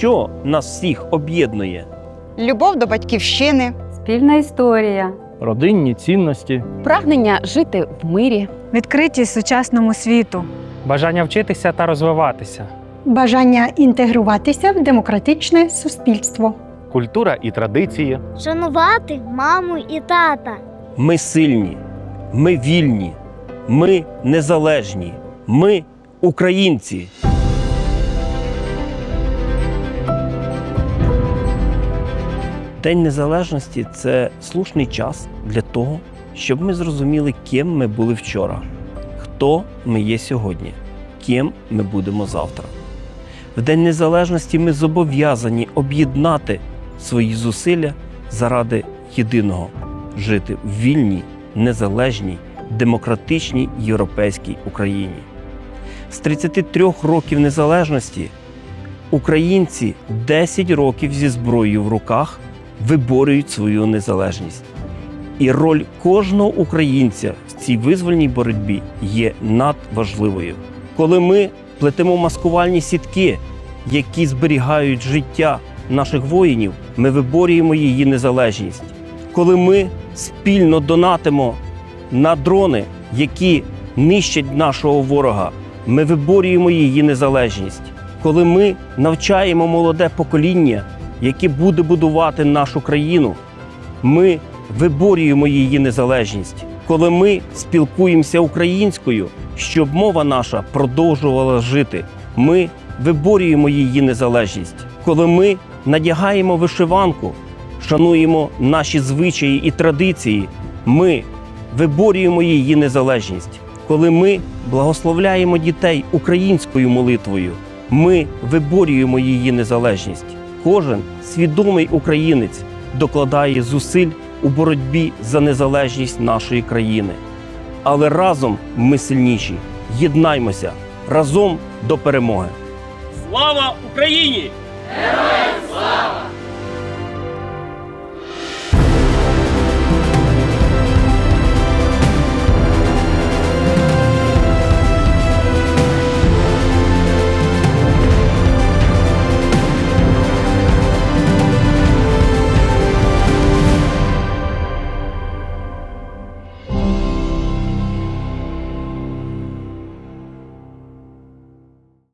Що нас всіх об'єднує? Любов до батьківщини, Спільна історія. родинні цінності, прагнення жити в мирі, відкритість сучасному світу. бажання вчитися та розвиватися, бажання інтегруватися в демократичне суспільство. культура і традиції, Шанувати маму і тата. Ми сильні, ми вільні, ми незалежні, ми українці. День Незалежності це слушний час для того, щоб ми зрозуміли, ким ми були вчора, хто ми є сьогодні, ким ми будемо завтра. В День Незалежності ми зобов'язані об'єднати свої зусилля заради єдиного жити в вільній, незалежній, демократичній європейській Україні. З 33 років незалежності українці 10 років зі зброєю в руках виборюють свою незалежність. І роль кожного українця в цій визвольній боротьбі є надважливою. Коли ми плетемо маскувальні сітки, які зберігають життя наших воїнів, ми виборюємо її незалежність. Коли ми спільно донатимо на дрони, які нищать нашого ворога, ми виборюємо її незалежність. Коли ми навчаємо молоде покоління, яке буде будувати нашу країну, ми виборюємо її незалежність. Коли ми спілкуємося українською, щоб мова наша продовжувала жити, ми виборюємо її незалежність. Коли ми надягаємо вишиванку, шануємо наші звичаї і традиції, ми виборюємо її незалежність. Коли ми благословляємо дітей українською молитвою, ми виборюємо її незалежність. Кожен свідомий українець докладає зусиль у боротьбі за незалежність нашої країни. Але разом ми сильніші. Єднаймося разом до перемоги. Слава Україні! Героям